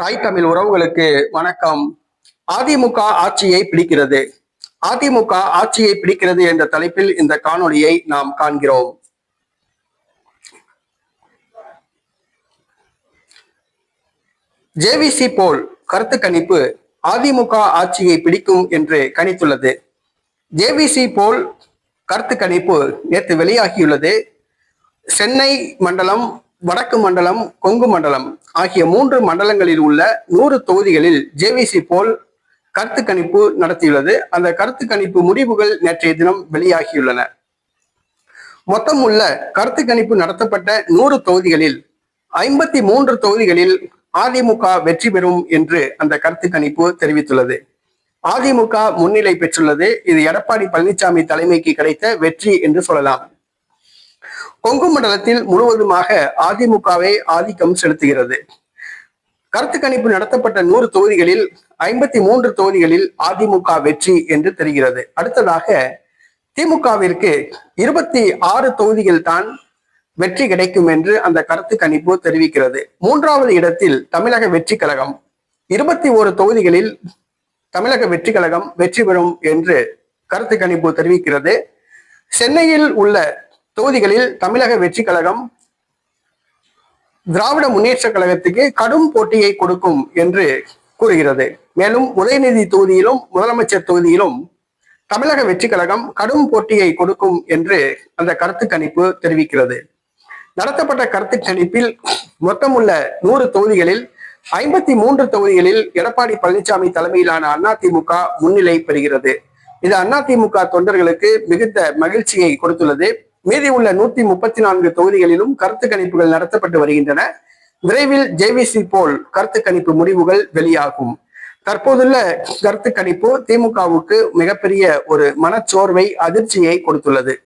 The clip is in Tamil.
தாய் தமிழ் உறவுகளுக்கு வணக்கம். அதிமுக ஆட்சியை பிடிக்கிறது. அதிமுக ஆட்சியை பிடிக்கிறது என்ற தலைப்பில் இந்த காணொளியை நாம் காண்கிறோம். ஜேவிசி போல் கருத்து கணிப்பு அதிமுக ஆட்சியை பிடிக்கும் என்று கணித்துள்ளது. ஜேவிசி போல் கருத்து கணிப்பு நேற்று வெளியாகியுள்ளது. சென்னை மண்டலம் வடக்கு மண்டலம் கொங்கு மண்டலம் ஆகிய மூன்று மண்டலங்களில் உள்ள நூறு தொகுதிகளில் ஜேவிசி போல் கருத்து கணிப்பு நடத்தியுள்ளது. அந்த கருத்து கணிப்பு முடிவுகள் நேற்றைய தினம் வெளியாகியுள்ளன. மொத்தம் உள்ள கருத்து கணிப்பு நடத்தப்பட்ட நூறு தொகுதிகளில் ஐம்பத்தி மூன்று தொகுதிகளில் அதிமுக வெற்றி பெறும் என்று அந்த கருத்து கணிப்பு தெரிவித்துள்ளது. அதிமுக முன்னிலை பெற்றுள்ளது. இது எடப்பாடி பழனிசாமி தலைமைக்கு கிடைத்த வெற்றி என்று சொல்லலாம். கொங்கு மண்டலத்தில் முழுவதுமாக அதிமுகவை ஆதிக்கம் செலுத்துகிறது. கருத்து கணிப்பு நடத்தப்பட்ட நூறு தொகுதிகளில் ஐம்பத்தி மூன்று தொகுதிகளில் அதிமுக வெற்றி என்று தெரிகிறது. அடுத்ததாக திமுகவிற்கு இருபத்தி ஆறு தொகுதிகள் தான் வெற்றி கிடைக்கும் என்று அந்த கருத்து கணிப்பு தெரிவிக்கிறது. மூன்றாவது இடத்தில் தமிழக வெற்றி கழகம். இருபத்தி ஒரு தொகுதிகளில் தமிழக வெற்றி கழகம் வெற்றி பெறும் என்று கருத்து கணிப்பு தெரிவிக்கிறது. சென்னையில் உள்ள தொகுதிகளில் தமிழக வெற்றி கழகம் திராவிட முன்னேற்ற கழகத்துக்கு கடும் போட்டியை கொடுக்கும் என்று கூறுகிறது. மேலும் உதயநிதி தொகுதியிலும் முதலமைச்சர் தொகுதியிலும் தமிழக வெற்றி கழகம் கடும் போட்டியை கொடுக்கும் என்று அந்த கருத்து கணிப்பு தெரிவிக்கிறது. நடத்தப்பட்ட கருத்து கணிப்பில் மொத்தமுள்ள நூறு தொகுதிகளில் ஐம்பத்தி மூன்று தொகுதிகளில் எடப்பாடி பழனிசாமி தலைமையிலான அதிமுக முன்னிலை பெறுகிறது. இது அதிமுக தொண்டர்களுக்கு மிகுந்த மகிழ்ச்சியை கொடுத்துள்ளது. மீதி உள்ள நூத்தி முப்பத்தி நான்கு தொகுதிகளிலும் கருத்து கணிப்புகள் நடத்தப்பட்டு வருகின்றன. விரைவில் ஜேவிசி போல் கருத்து கணிப்பு முடிவுகள் வெளியாகும். தற்போதுள்ள கருத்து கணிப்பு திமுகவுக்கு மிகப்பெரிய ஒரு மனச்சோர்வை அதிர்ச்சியை கொடுத்துள்ளது.